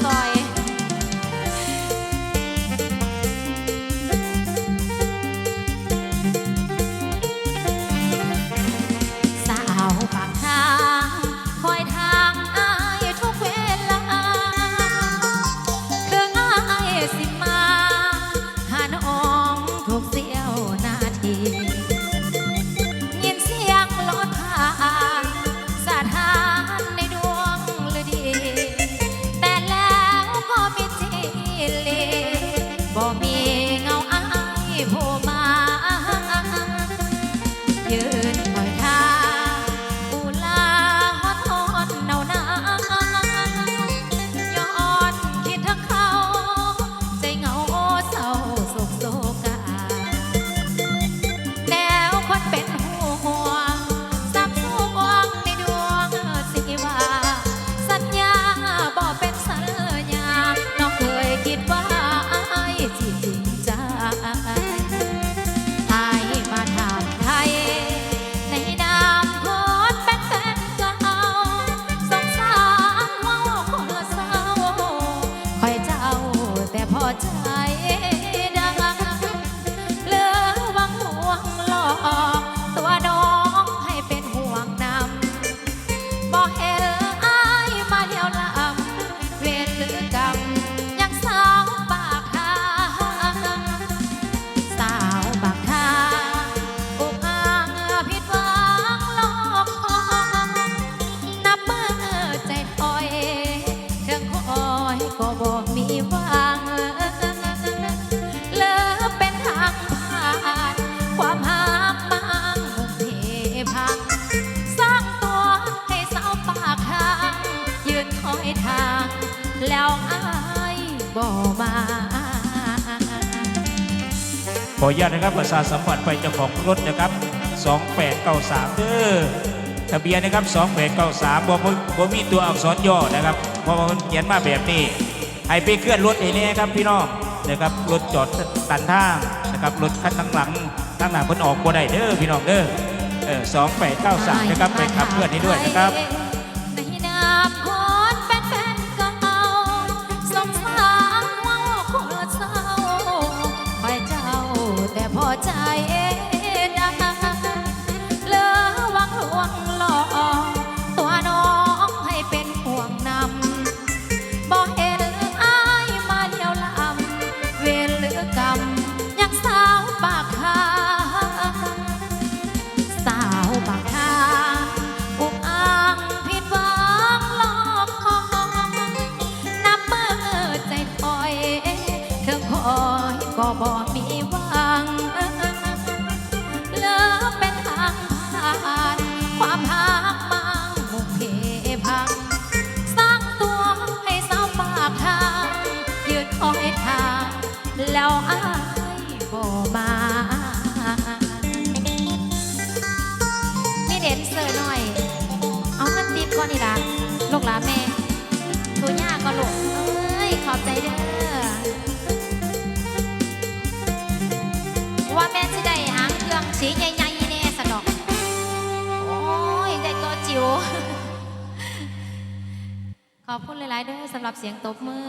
só ยื แล้วอายบ่มาขออนุญาตนะครับประชาสัมพันธ์ไปเจ้าของรถนะครับ 2893เด้อทะเบียนนะครับ 2893บ่บ่บ่มีตัวอักษรย่อนะครับเพราะว่ามันเขียนมาแบบนี้ให้ไปเคลื่อนรถให้น่ครับพี่น้องนะครับรถจอดตันทางนะครับรถคันข้างหลังข้างหน้าเพิ่นออกบ่ได้เด้อพี่น้องเด้อเออ2893นะครับไปขับเคลื่อนให้ด้วยนะครับ แต่พอใจดังเลือหวังหลวงหลอกตัวน้องให้เป็นห่วงนำบอกเห็นอายมาเดียวลำเวรหรือกรรมยังสาวปากคาสาวปากคาอุกอ่างผิดหวังหลอกคอนับเมื่อใจถอยเธอคอยก็บอกมีห วังเลิกเป็นทางผ่านความหากมังมุกเพพัง สร้างตัวให้สาวปากทางยืนคอยทาง แล้วอายบ่มาไมีเด่นเซอร์หน่อย เอาเงินติดก่อนนี่ล่ะลูกหลานแม่ทูย่าก็ลูกเอ้ยขอบใจเด้อ สีใหญ่ๆแน่สนอก โอ้ยได้ตัวจิ๋ว ขอบคุณหลาย ๆ ด้วยสำหรับเสียงตบมือ